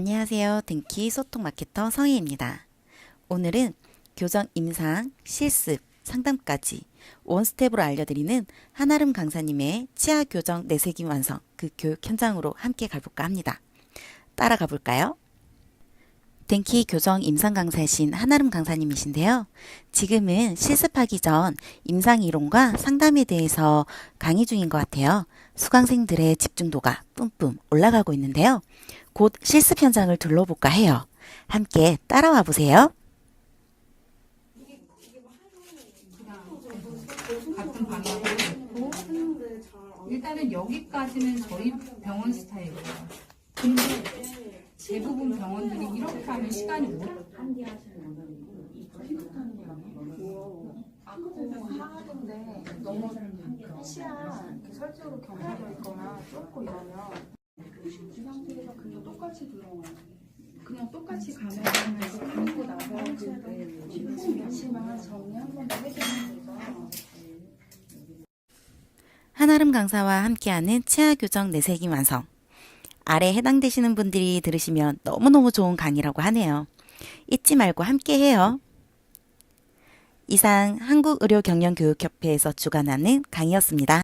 안녕하세요. 등키 소통 마케터 성희입니다. 오늘은 교정 임상, 실습, 상담까지 원스텝으로 알려드리는 한아름 강사님의 치아 교정 내세김 완성 그 교육 현장으로 함께 가볼까 합니다. 따라가 볼까요? 댕키 교정 임상 강사이신 한아름 강사님이신데요. 지금은 실습하기 전 임상 이론과 상담에 대해서 강의 중인 것 같아요. 수강생들의 집중도가 뿜뿜 올라가고 있는데요. 곧 실습 현장을 둘러볼까 해요. 함께 따라와 보세요. 같은 방향으로 있고 일단은 여기까지는 저희 병원 스타일이에요. 근데 대부분 병원들이 이렇게 하면 시간이 못 하는데 너무 치아 이렇게 설정으로 경사져 있거나 좁고 이러면 이 상태에서 그냥 똑같이 들어와요. 그냥 똑같이 가면 감고 나서 그 위치만 정리 한 번 더 해주면 돼서 한아름 강사와 함께하는 치아 교정 내세김 완성. 아래 해당되시는 분들이 들으시면 너무너무 좋은 강의라고 하네요. 잊지 말고 함께 해요. 이상 한국의료경영교육협회에서 주관하는 강의였습니다.